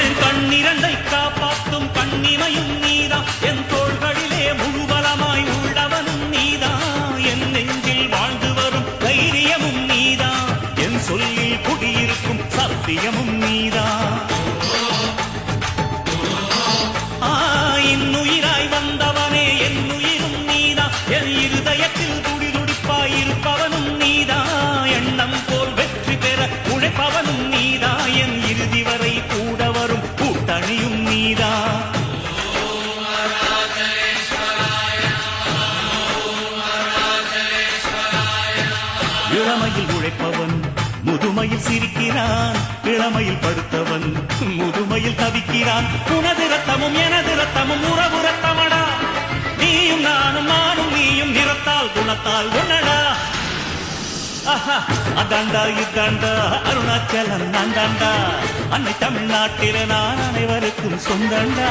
என் கண்ணிரண்டை காப்பாற்றும் கண்ணிமையும் நீதான். என் தோள்களிலே முழுபலமாய் உள்ளவனும் நீதான். என் நெஞ்சில் வாழ்ந்து வரும் தைரியமும் நீதான். என் சொல்லில் குடியிருக்கும் சத்தியமும் நீதான். கூட்டணியும் இளமையில் உழைப்பவன் முதுமையில் சிரிக்கிறான். இளமையில் படுத்தவன் முதுமையில் தவிக்கிறான். உனது ரத்தமும் எனது ரத்தமும் உறவு ரத்தமடா நீயும் நானும் நானும் நீயும் நிறத்தால் குணத்தால் உன்னடா. ஆஹா, அதாண்டா இதாண்டா அருணாச்சலம் நான் தாண்டா. அன்னை தமிழ்நாட்டில நான் அனைவருக்கும் சொந்தண்டா.